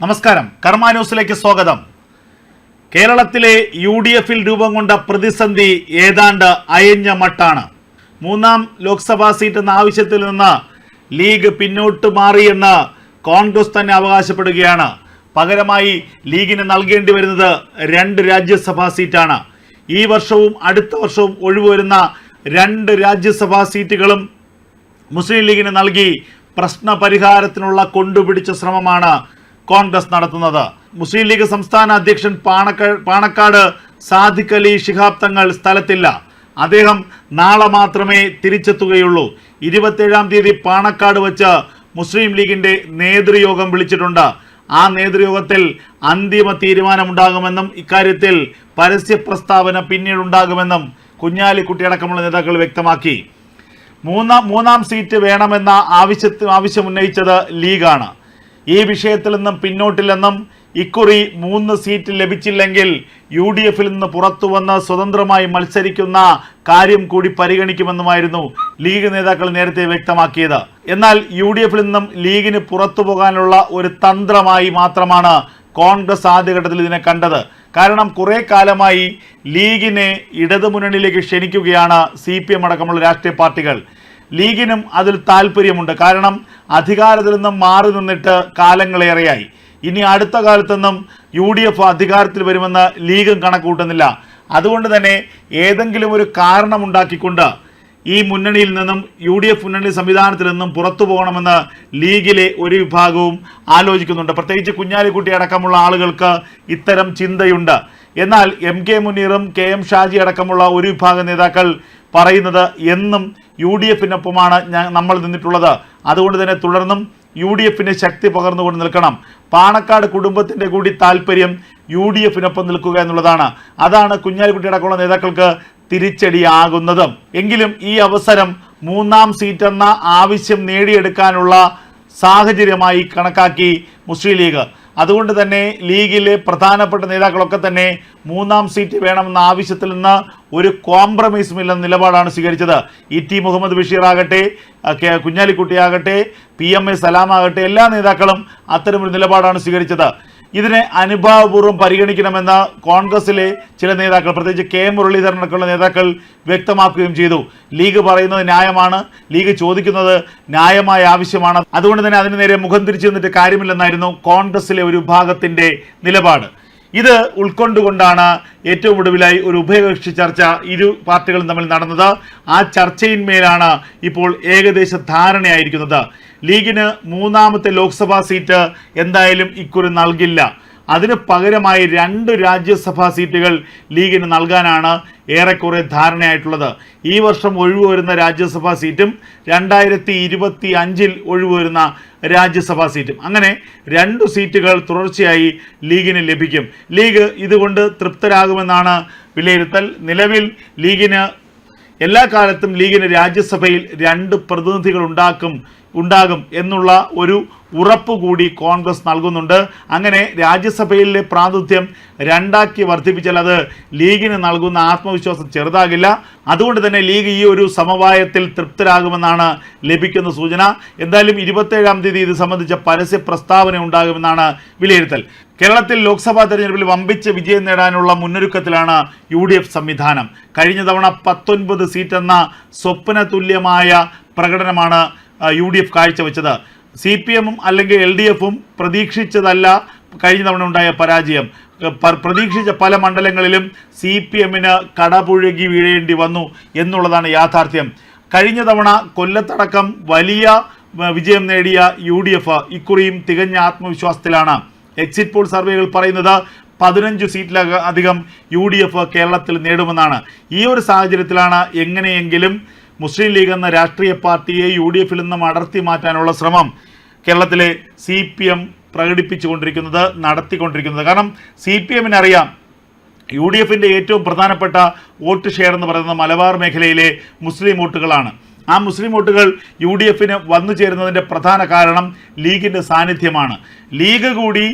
നമസ്കാരം. കർമ്മ ന്യൂസിലേക്ക് സ്വാഗതം. കേരളത്തിലെ യു ഡി എഫിൽ രൂപം കൊണ്ട പ്രതിസന്ധി ഏതാണ്ട് അയഞ്ഞ മട്ടാണ്. മൂന്നാം ലോക്സഭാ സീറ്റ് എന്ന ആവശ്യത്തിൽ നിന്ന് ലീഗ് പിന്നോട്ട് മാറിയെന്ന് കോൺഗ്രസ് തന്നെ അവകാശപ്പെടുകയാണ്. പകരമായി ലീഗിന് നൽകേണ്ടി വരുന്നത് രണ്ട് രാജ്യസഭാ സീറ്റാണ്. ഈ വർഷവും അടുത്ത വർഷവും ഒഴിവുവരുന്ന രണ്ട് രാജ്യസഭാ സീറ്റുകളും മുസ്ലിം ലീഗിന് നൽകി പ്രശ്ന പരിഹാരത്തിനുള്ള കൊണ്ടുപിടിച്ച ശ്രമമാണ് കോൺഗ്രസ് നടത്തുന്നത്. മുസ്ലിം ലീഗ് സംസ്ഥാന അധ്യക്ഷൻ പാണക്ക പാണക്കാട് സാദിഖ് അലി ശിഹാബ് തങ്ങൾ സ്ഥലത്തില്ല. അദ്ദേഹം നാളെ മാത്രമേ തിരിച്ചെത്തുകയുള്ളൂ. ഇരുപത്തേഴാം തീയതി പാണക്കാട് വച്ച് മുസ്ലിം ലീഗിന്റെ നേതൃയോഗം വിളിച്ചിട്ടുണ്ട്. ആ നേതൃയോഗത്തിൽ അന്തിമ തീരുമാനമുണ്ടാകുമെന്നും ഇക്കാര്യത്തിൽ പരസ്യ പ്രസ്താവന പിന്നീടുണ്ടാകുമെന്നും കുഞ്ഞാലിക്കുട്ടിയടക്കമുള്ള നേതാക്കൾ വ്യക്തമാക്കി. മൂന്നാം മൂന്നാം സീറ്റ് വേണമെന്ന ആവശ്യ ആവശ്യമുന്നയിച്ചത് ലീഗാണ്. ഈ വിഷയത്തിൽ നിന്നും പിന്നോട്ടില്ലെന്നും ഇക്കുറി മൂന്ന് സീറ്റ് ലഭിച്ചില്ലെങ്കിൽ യു ഡി എഫിൽ നിന്ന് പുറത്തു വന്ന് സ്വതന്ത്രമായി മത്സരിക്കുന്ന കാര്യം കൂടി പരിഗണിക്കുമെന്നുമായിരുന്നു ലീഗ് നേതാക്കൾ നേരത്തെ വ്യക്തമാക്കിയത്. എന്നാൽ യു ഡി എഫിൽ നിന്നും ലീഗിന് പുറത്തു പോകാനുള്ള ഒരു തന്ത്രമായി മാത്രമാണ് കോൺഗ്രസ് ആദ്യഘട്ടത്തിൽ ഇതിനെ കണ്ടത്. കാരണം കുറേ കാലമായി ലീഗിനെ ഇടതുമുന്നണിയിലേക്ക് ക്ഷണിക്കുകയാണ് സി പി എം അടക്കമുള്ള രാഷ്ട്രീയ പാർട്ടികൾ. ലീഗിനും അതിൽ താല്പര്യമുണ്ട്. കാരണം അധികാരത്തിൽ നിന്നും മാറി നിന്നിട്ട് കാലങ്ങളേറെയായി ഇനി അടുത്ത കാലത്തൊന്നും യു ഡി എഫ് അധികാരത്തിൽ വരുമെന്ന് ലീഗും കണക്കൂട്ടുന്നില്ല അതുകൊണ്ട് തന്നെ ഏതെങ്കിലും ഒരു കാരണമുണ്ടാക്കിക്കൊണ്ട് ഈ മുന്നണിയിൽ നിന്നും യു ഡി എഫ് മുന്നണി സംവിധാനത്തിൽ നിന്നും പുറത്തു പോകണമെന്ന് ലീഗിലെ ഒരു വിഭാഗവും ആലോചിക്കുന്നുണ്ട്. പ്രത്യേകിച്ച് കുഞ്ഞാലിക്കുട്ടി അടക്കമുള്ള ആളുകൾക്ക് ഇത്തരം ചിന്തയുണ്ട്. എന്നാൽ എം കെ മുനീറും കെ എം ഷാജി അടക്കമുള്ള ഒരു വിഭാഗം നേതാക്കൾ പറയുന്നത് എന്നും യു ഡി എഫിനൊപ്പമാണ് നമ്മൾ നിന്നിട്ടുള്ളത്. അതുകൊണ്ട് തന്നെ തുടർന്നും യു ഡി എഫിന് ശക്തി പകർന്നുകൊണ്ട് നിൽക്കണം. പാണക്കാട് കുടുംബത്തിന്റെ കൂടി താല്പര്യം യു ഡി എഫിനൊപ്പം നിൽക്കുക എന്നുള്ളതാണ്. അതാണ് കുഞ്ഞാലിക്കുട്ടി അടക്കമുള്ള നേതാക്കൾക്ക് തിരിച്ചടിയാകുന്നതും. എങ്കിലും ഈ അവസരം മൂന്നാം സീറ്റെന്ന ആവശ്യം നേടിയെടുക്കാനുള്ള സാഹചര്യമായി കണക്കാക്കി മുസ്ലിം ലീഗ്. അതുകൊണ്ട് തന്നെ ലീഗിലെ പ്രധാനപ്പെട്ട നേതാക്കളൊക്കെ തന്നെ മൂന്നാം സീറ്റ് വേണമെന്ന ആവശ്യത്തിൽ നിന്ന് ഒരു കോംപ്രമൈസും ഇല്ലെന്ന നിലപാടാണ് സ്വീകരിച്ചത്. ഇ ടി മുഹമ്മദ് ബഷീർ ആകട്ടെ കുഞ്ഞാലിക്കുട്ടിയാകട്ടെ പി എം എ സലാമാകട്ടെ എല്ലാ നേതാക്കളും അത്തരമൊരു നിലപാടാണ് സ്വീകരിച്ചത്. ഇതിനെ അനുഭാവപൂർവം പരിഗണിക്കണമെന്ന് കോൺഗ്രസിലെ ചില നേതാക്കൾ പ്രത്യേകിച്ച് കെ മുരളീധരൻ അടക്കമുള്ള നേതാക്കൾ വ്യക്തമാക്കുകയും ചെയ്തു. ലീഗ് പറയുന്നത് ന്യായമാണ് ലീഗ് ചോദിക്കുന്നത് ന്യായമായ ആവശ്യമാണ്. അതുകൊണ്ട് തന്നെ അതിന് നേരെ മുഖം തിരിച്ചു നിന്നിട്ട് കാര്യമില്ലെന്നായിരുന്നു കോൺഗ്രസിലെ ഒരു വിഭാഗത്തിന്റെ നിലപാട്. ഇത് ഉൾക്കൊണ്ടുകൊണ്ടാണ് ഏറ്റവും ഒടുവിലായി ഒരു ഉഭയകക്ഷി ചർച്ച ഇരു പാർട്ടികളും തമ്മിൽ നടന്നത്. ആ ചർച്ചയിന്മേലാണ് ഇപ്പോൾ ഏകദേശ ധാരണയായിരിക്കുന്നത്. ലീഗിന് മൂന്നാമത്തെ ലോക്സഭാ സീറ്റ് എന്തായാലും ഇക്കുറി നൽകില്ല. അതിന് പകരമായി രണ്ട് രാജ്യസഭാ സീറ്റുകൾ ലീഗിന് നൽകാനാണ് ഏറെക്കുറെ ധാരണയായിട്ടുള്ളത്. ഈ വർഷം ഒഴിവ് വരുന്ന രാജ്യസഭാ സീറ്റും രണ്ടായിരത്തി ഇരുപത്തി അഞ്ചിൽ ഒഴിവ് വരുന്ന രാജ്യസഭാ സീറ്റും. അങ്ങനെ രണ്ട് സീറ്റുകൾ തുടർച്ചയായി ലീഗിന് ലഭിക്കും. ലീഗ് ഇതുകൊണ്ട് തൃപ്തരാകുമെന്നാണ് വിലയിരുത്തൽ. നിലവിൽ ലീഗിന് എല്ലാ കാലത്തും ലീഗിന് രാജ്യസഭയിൽ രണ്ട് പ്രതിനിധികൾ ഉണ്ടാക്കും ഉണ്ടാകും എന്നുള്ള ഒരു ഉറപ്പ് കൂടി കോൺഗ്രസ് നൽകുന്നുണ്ട്. അങ്ങനെ രാജ്യസഭയിലെ പ്രാതിനിധ്യം രണ്ടാക്കി വർദ്ധിപ്പിച്ചാൽ അത് ലീഗിന് നൽകുന്ന ആത്മവിശ്വാസം ചെറുതാകില്ല. അതുകൊണ്ട് തന്നെ ലീഗ് ഈ ഒരു സമവായത്തിൽ തൃപ്തരാകുമെന്നാണ് ലഭിക്കുന്ന സൂചന. എന്തായാലും ഇരുപത്തേഴാം തീയതി ഇത് സംബന്ധിച്ച പരസ്യ പ്രസ്താവന ഉണ്ടാകുമെന്നാണ് വിലയിരുത്തൽ. കേരളത്തിൽ ലോക്സഭാ തെരഞ്ഞെടുപ്പിൽ വമ്പിച്ച വിജയം നേടാനുള്ള മുന്നൊരുക്കത്തിലാണ് യു ഡി എഫ് സംവിധാനം. കഴിഞ്ഞ തവണ പത്തൊൻപത് സീറ്റ് എന്ന സ്വപ്ന തുല്യമായ പ്രകടനമാണ് യു ഡി എഫ് കാഴ്ചവെച്ചത്. സി പി എമ്മും അല്ലെങ്കിൽ എൽ ഡി എഫും പ്രതീക്ഷിച്ചതല്ല കഴിഞ്ഞ തവണ ഉണ്ടായ പരാജയം. പ്രതീക്ഷിച്ച പല മണ്ഡലങ്ങളിലും സി പി എമ്മിന് കടപുഴകി വീഴേണ്ടി വന്നു എന്നുള്ളതാണ് യാഥാർത്ഥ്യം. കഴിഞ്ഞ തവണ കൊല്ലത്തടക്കം വലിയ വിജയം നേടിയ യു ഡി എഫ് ഇക്കുറിയും തികഞ്ഞ ആത്മവിശ്വാസത്തിലാണ്. എക്സിറ്റ് പോൾ സർവേകൾ പറയുന്നത് പതിനഞ്ച് സീറ്റിലധികം യു ഡി എഫ് കേരളത്തിൽ നേടുമെന്നാണ്. ഈ ഒരു സാഹചര്യത്തിലാണ് എങ്ങനെയെങ്കിലും മുസ്ലിം ലീഗ് എന്ന രാഷ്ട്രീയ പാർട്ടിയെ യു ഡി എഫിൽ നിന്നും അടർത്തി മാറ്റാനുള്ള ശ്രമം കേരളത്തിലെ സി പി എം പ്രകടിപ്പിച്ചുകൊണ്ടിരിക്കുന്നത് നടത്തിക്കൊണ്ടിരിക്കുന്നത്. കാരണം സി പി എമ്മിന് അറിയാം യു ഡി എഫിന്റെ ഏറ്റവും പ്രധാനപ്പെട്ട വോട്ട് ഷെയർ എന്ന് പറയുന്നത് മലബാർ മേഖലയിലെ മുസ്ലിം വോട്ടുകളാണ്. ആ മുസ്ലിം വോട്ടുകൾ യു ഡി എഫിന് വന്നു ചേരുന്നതിന്റെ പ്രധാന കാരണം ലീഗിന്റെ സാന്നിധ്യമാണ്. ലീഗ് കൂടി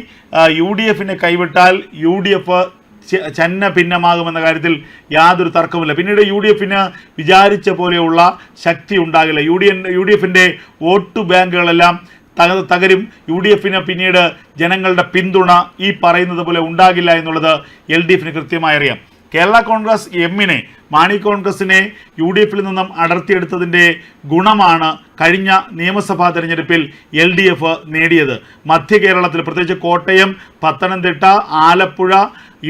യു ഡി എഫിനെ കൈവിട്ടാൽ യു ഡി എഫ് ചന്ന ഭിന്നമാകുമെന്ന കാര്യത്തിൽ യാതൊരു തർക്കവുമില്ല. പിന്നീട് യു ഡി എഫിന് വിചാരിച്ച പോലെയുള്ള ശക്തി ഉണ്ടാകില്ല. U D N U D എഫിന്റെ വോട്ട് ബാങ്കുകളെല്ലാം തക- തകരും. യു ഡി എഫിന് പിന്നീട് ജനങ്ങളുടെ പിന്തുണ ഈ പറയുന്നത് പോലെ ഉണ്ടാകില്ല എന്നുള്ളത് എൽ ഡി എഫിന് കൃത്യമായി അറിയാം. കേരള കോൺഗ്രസ് എമ്മിനെ മാണി കോൺഗ്രസിനെ യു ഡി എഫിൽ നിന്നും അടർത്തിയെടുത്തതിന്റെ ഗുണമാണ് കഴിഞ്ഞ നിയമസഭാ തെരഞ്ഞെടുപ്പിൽ എൽ ഡി എഫ് നേടിയത്. മധ്യ കേരളത്തിൽ പ്രത്യേകിച്ച് കോട്ടയം പത്തനംതിട്ട ആലപ്പുഴ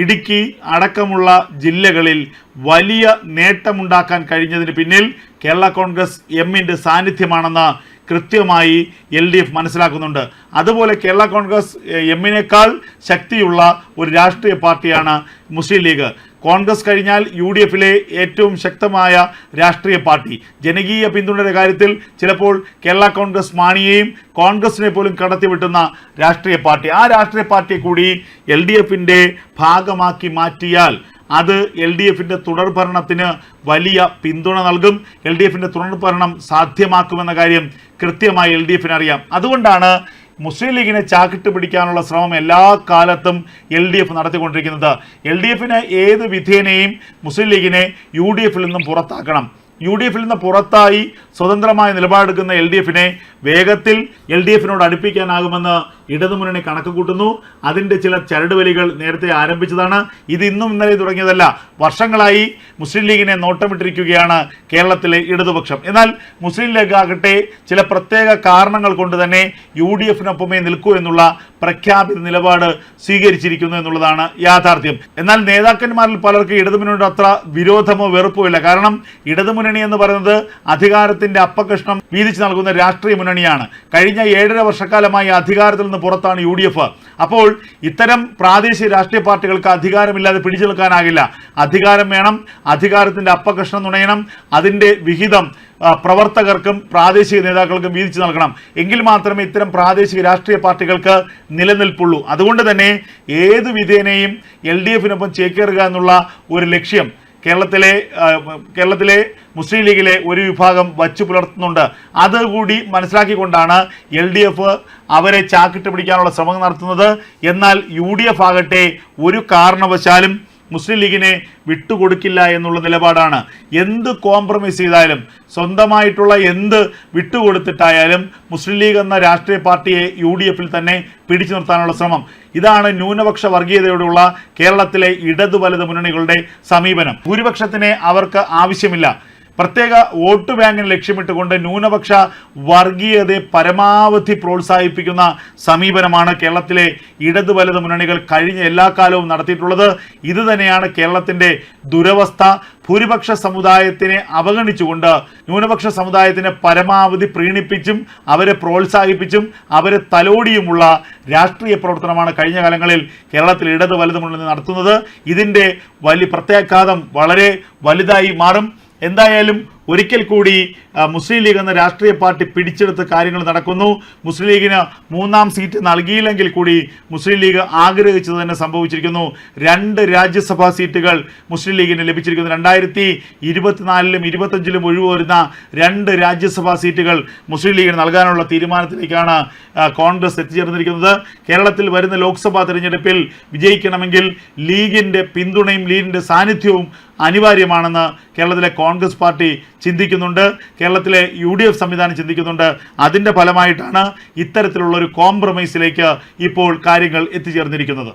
ഇടുക്കി അടക്കമുള്ള ജില്ലകളിൽ വലിയ നേട്ടമുണ്ടാക്കാൻ കഴിഞ്ഞതിന് പിന്നിൽ കേരള കോൺഗ്രസ് എമ്മിന്റെ സാന്നിധ്യമാണെന്ന് കൃത്യമായി എൽ ഡി എഫ് മനസ്സിലാക്കുന്നുണ്ട്. അതുപോലെ കേരള കോൺഗ്രസ് എമ്മിനേക്കാൾ ശക്തിയുള്ള ഒരു രാഷ്ട്രീയ പാർട്ടിയാണ് മുസ്ലിം ലീഗ്. കോൺഗ്രസ് കഴിഞ്ഞാൽ യു ഡി എഫിലെ ഏറ്റവും ശക്തമായ രാഷ്ട്രീയ പാർട്ടി. ജനകീയ പിന്തുണയുടെ കാര്യത്തിൽ ചിലപ്പോൾ കേരള കോൺഗ്രസ് മാണിയെയും കോൺഗ്രസിനെ പോലും കടത്തിവിട്ടുന്ന രാഷ്ട്രീയ പാർട്ടി. ആ രാഷ്ട്രീയ പാർട്ടിയെ കൂടി എൽ ഡി എഫിന്റെ ഭാഗമാക്കി മാറ്റിയാൽ അത് എൽ ഡി എഫിന്റെ തുടർഭരണത്തിന് വലിയ പിന്തുണ നൽകും. എൽ ഡി എഫിന്റെ തുടർഭരണം സാധ്യമാക്കുമെന്ന കാര്യം കൃത്യമായി എൽ ഡി എഫിന് അറിയാം അതുകൊണ്ടാണ് മുസ്ലിം ലീഗിനെ ചാക്കിട്ട് പിടിക്കാനുള്ള ശ്രമം എല്ലാ കാലത്തും എൽ ഡി എഫ് നടത്തിക്കൊണ്ടിരിക്കുന്നത്. എൽ ഡി എഫിന് ഏത് വിധേനയും മുസ്ലിം ലീഗിനെ യു ഡി എഫിൽ നിന്നും പുറത്താക്കണം. യു ഡി എഫിൽ നിന്ന് പുറത്തായി സ്വതന്ത്രമായ നിലപാടെടുക്കുന്ന എൽ ഡി എഫിനെ വേഗത്തിൽ എൽ ഡി എഫിനോട് അടുപ്പിക്കാനാകുമെന്ന് ഇടതുമുന്നണി കണക്ക് കൂട്ടുന്നു. അതിന്റെ ചില ചരടുവലികൾ നേരത്തെ ആരംഭിച്ചതാണ്. ഇത് ഇന്നും ഇന്നലെ തുടങ്ങിയതല്ല. വർഷങ്ങളായി മുസ്ലിം ലീഗിനെ നോട്ടമിട്ടിരിക്കുകയാണ് കേരളത്തിലെ ഇടതുപക്ഷം. എന്നാൽ മുസ്ലിം ലീഗ് ആകട്ടെ ചില പ്രത്യേക കാരണങ്ങൾ കൊണ്ട് തന്നെ യു ഡി എഫിനൊപ്പമേ നിൽക്കൂ എന്നുള്ള പ്രഖ്യാപിത നിലപാട് സ്വീകരിച്ചിരിക്കുന്നു എന്നുള്ളതാണ് യാഥാർത്ഥ്യം. എന്നാൽ നേതാക്കന്മാരിൽ പലർക്ക് ഇടതുമുന്നണിയുടെ അത്ര വിരോധമോ വെറുപ്പോ ഇല്ല. കാരണം ഇടതുമുന്നണി എന്ന് പറയുന്നത് അധികാരത്തിന്റെ അപ്പകഷ്ണം വീതിച്ചു നൽകുന്ന രാഷ്ട്രീയ മുന്നണിയാണ്. കഴിഞ്ഞ ഏഴര വർഷക്കാലമായി അധികാരത്തിൽ നിന്ന് പുറത്താണ് യു ഡി എഫ്. അപ്പോൾ ഇത്തരം പ്രാദേശിക രാഷ്ട്രീയ പാർട്ടികൾക്ക് അധികാരമില്ലാതെ പിടിച്ചു നിൽക്കാനാകില്ല. അധികാരം വേണം അധികാരത്തിന്റെ അപ്പകഷ്ണം നുണയണം അതിന്റെ വിഹിതം പ്രവർത്തകർക്കും പ്രാദേശിക നേതാക്കൾക്കും വീതിച്ചു നൽകണം. എങ്കിൽ മാത്രമേ ഇത്തരം പ്രാദേശിക രാഷ്ട്രീയ പാർട്ടികൾക്ക് നിലനിൽപ്പുള്ളൂ. അതുകൊണ്ട് തന്നെ ഏത് വിധേനയും എൽ ഡി എഫിനൊപ്പം ചേക്കേറുക എന്നുള്ള ഒരു ലക്ഷ്യം കേരളത്തിലെ കേരളത്തിലെ മുസ്ലിം ലീഗിലെ ഒരു വിഭാഗം വച്ചു പുലർത്തുന്നുണ്ട്. അതുകൂടി മനസ്സിലാക്കിക്കൊണ്ടാണ് എൽ ഡി എഫ് അവരെ ചാക്കിട്ട് പിടിക്കാനുള്ള ശ്രമം നടത്തുന്നത്. എന്നാൽ യു ഡി എഫ് ആകട്ടെ ഒരു കാരണവശാലും മുസ്ലിം ലീഗിനെ വിട്ടുകൊടുക്കില്ല എന്നുള്ള നിലപാടാണ്. എന്ത് കോംപ്രമൈസ് ചെയ്താലും സ്വന്തമായിട്ടുള്ള എന്ത് വിട്ടുകൊടുത്തിട്ടായാലും മുസ്ലിം ലീഗ് എന്ന രാഷ്ട്രീയ പാർട്ടിയെ യു ഡി എഫിൽ തന്നെ പിടിച്ചു നിർത്താനുള്ള ശ്രമം. ഇതാണ് ന്യൂനപക്ഷ വർഗീയതയോടുള്ള കേരളത്തിലെ ഇടതു വലത് മുന്നണികളുടെ സമീപനം. ഭൂരിപക്ഷത്തിനെ അവർക്ക് ആവശ്യമില്ല. പ്രത്യേക വോട്ട് ബാങ്കിന് ലക്ഷ്യമിട്ടുകൊണ്ട് ന്യൂനപക്ഷ വർഗീയതയെ പരമാവധി പ്രോത്സാഹിപ്പിക്കുന്ന സമീപനമാണ് കേരളത്തിലെ ഇടത് വലത് മുന്നണികൾ കഴിഞ്ഞ എല്ലാ കാലവും നടത്തിയിട്ടുള്ളത്. ഇത് തന്നെയാണ് കേരളത്തിന്റെ ദുരവസ്ഥ. ഭൂരിപക്ഷ സമുദായത്തിനെ അവഗണിച്ചുകൊണ്ട് ന്യൂനപക്ഷ സമുദായത്തിനെ പരമാവധി പ്രീണിപ്പിച്ചും അവരെ പ്രോത്സാഹിപ്പിച്ചും അവരെ തലോടിയുമുള്ള രാഷ്ട്രീയ പ്രവർത്തനമാണ് കഴിഞ്ഞ കാലങ്ങളിൽ കേരളത്തിൽ ഇടത് വലത് മുന്നണി നടത്തുന്നത്. ഇതിന്റെ വലിയ പ്രത്യാഘാതം വളരെ വലുതായി മാറും. എന്തായാലും ഒരിക്കൽ കൂടി മുസ്ലിം ലീഗ് എന്ന രാഷ്ട്രീയ പാർട്ടി പിടിച്ചെടുത്ത് കാര്യങ്ങൾ നടക്കുന്നു. മുസ്ലിം ലീഗിന് മൂന്നാം സീറ്റ് നൽകിയില്ലെങ്കിൽ കൂടി മുസ്ലിം ലീഗ് ആഗ്രഹിച്ചത് തന്നെ സംഭവിച്ചിരിക്കുന്നു. രണ്ട് രാജ്യസഭാ സീറ്റുകൾ മുസ്ലിം ലീഗിന് ലഭിച്ചിരിക്കുന്നു. രണ്ടായിരത്തി ഇരുപത്തിനാലിലും ഇരുപത്തഞ്ചിലും ഒഴിവ് വരുന്ന രണ്ട് രാജ്യസഭാ സീറ്റുകൾ മുസ്ലിം ലീഗിന് നൽകാനുള്ള തീരുമാനത്തിലേക്കാണ് കോൺഗ്രസ് എത്തിച്ചേർന്നിരിക്കുന്നത്. കേരളത്തിൽ വരുന്ന ലോക്സഭാ തെരഞ്ഞെടുപ്പിൽ വിജയിക്കണമെങ്കിൽ ലീഗിന്റെ പിന്തുണയും ലീഗിന്റെ സാന്നിധ്യവും അനിവാര്യമാണെന്ന് കേരളത്തിലെ കോൺഗ്രസ് പാർട്ടി ചിന്തിക്കുന്നുണ്ട്. കേരളത്തിലെ യു ഡി എഫ് സംവിധാനം ചിന്തിക്കുന്നുണ്ട്. അതിന്റെ ഫലമായിട്ടാണ് ഇത്തരത്തിലുള്ള ഒരു കോംപ്രമൈസിലേക്ക് ഇപ്പോൾ കാര്യങ്ങൾ എത്തിച്ചേർന്നിരിക്കുന്നത്.